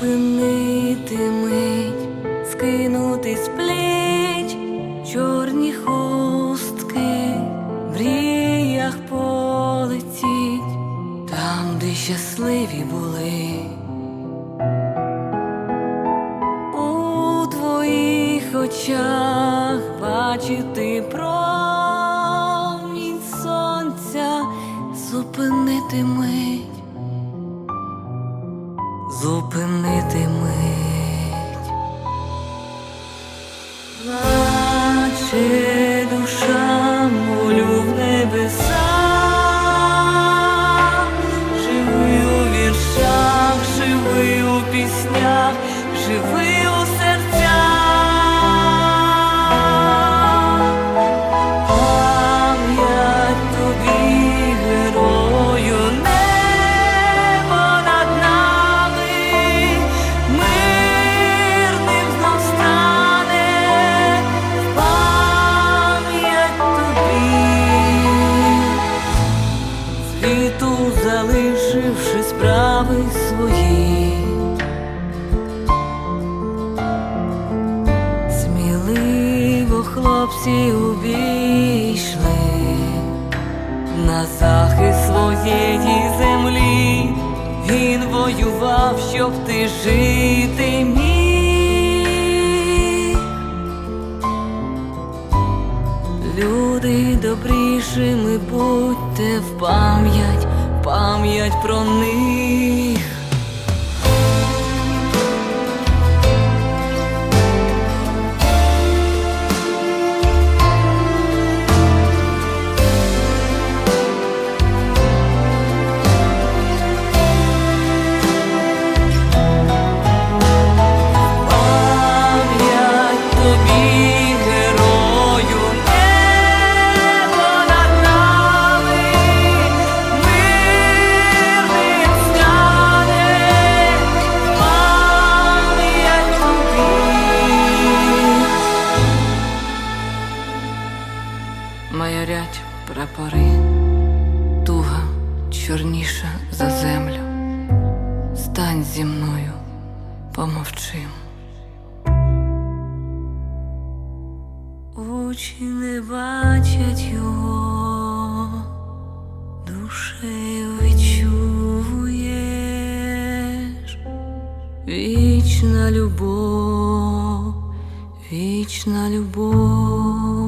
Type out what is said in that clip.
зупинити мить, скинути з плеч чорні хустки, в мріях полетіть, там, де щасливі були. У твоїх очах бачити промінь сонця, зупинити мить, зупинити мить, наче душа, молю в небеса, живи у віршах, живи у піснях, живи світу залишивши справи свої. Сміливо хлопці увійшли на захист своєї землі. Він воював, щоб ти жити міг. Добрішими будьте в пам'ять, пам'ять про них. Майорять прапори, туга чорніша за землю. Стань зі мною, помовчим. Очі не бачать його, душею відчуєш вічна любов, вічна любов.